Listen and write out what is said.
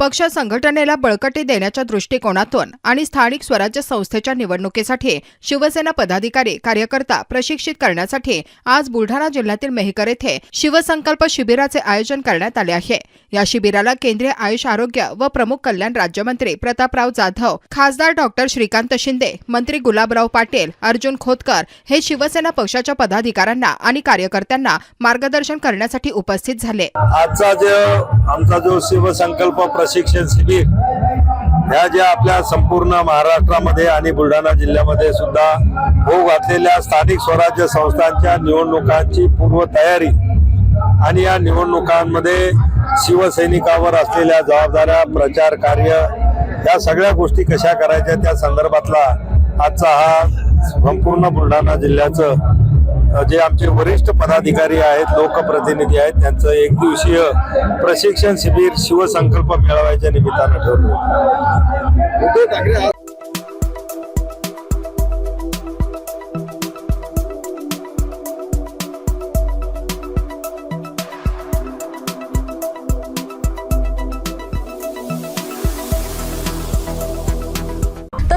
पक्ष संघटनेला बळकटी देण्याच्या दृष्टिकोनातून आणि स्थानिक स्वराज्य संस्थेच्या निवडणुकीसाठी शिवसेना पदाधिकारी कार्यकर्ता प्रशिक्षित करण्यासाठी आज बुलढाणा जिल्ह्यातील मेहकर येथे शिवसंकल्प शिबिराचे आयोजन करण्यात आले आहे. या शिबिराला केंद्रीय आयुष आरोग्य व प्रमुख कल्याण राज्यमंत्री प्रतापराव जाधव खासदार डॉक्टर श्रीकांत शिंदे मंत्री गुलाबराव पाटील अर्जुन खोतकर हे शिवसेना पक्षाच्या पदाधिकाऱ्यांना आणि कार्यकर्त्यांना मार्गदर्शन करण्यासाठी उपस्थित झाले. आजचा जो आमचा जो शिवसंकल्प प्रशिक्षण शिबिर ह्या ज्या आपल्या संपूर्ण महाराष्ट्रामध्ये आणि बुलढाणा जिल्ह्यामध्ये सुद्धा होऊ घातलेल्या स्थानिक स्वराज्य संस्थांच्या निवडणुकांची पूर्वतयारी आणि या निवडणुकांमध्ये शिवसैनिकावर असलेल्या जबाबदाऱ्या प्रचार कार्य या सगळ्या गोष्टी कशा करायच्या त्या संदर्भातला आजचा हा संपूर्ण बुलढाणा जिल्ह्याचं जे आमचे वरिष्ठ पदाधिकारी आहेत लोकप्रतिनिधी आहेत त्यांचं एक दिवसीय प्रशिक्षण शिबिर शिवसंकल्प मेळाव्याच्या निमित्तानं ठेवलं होतं. उद्धव ठाकरे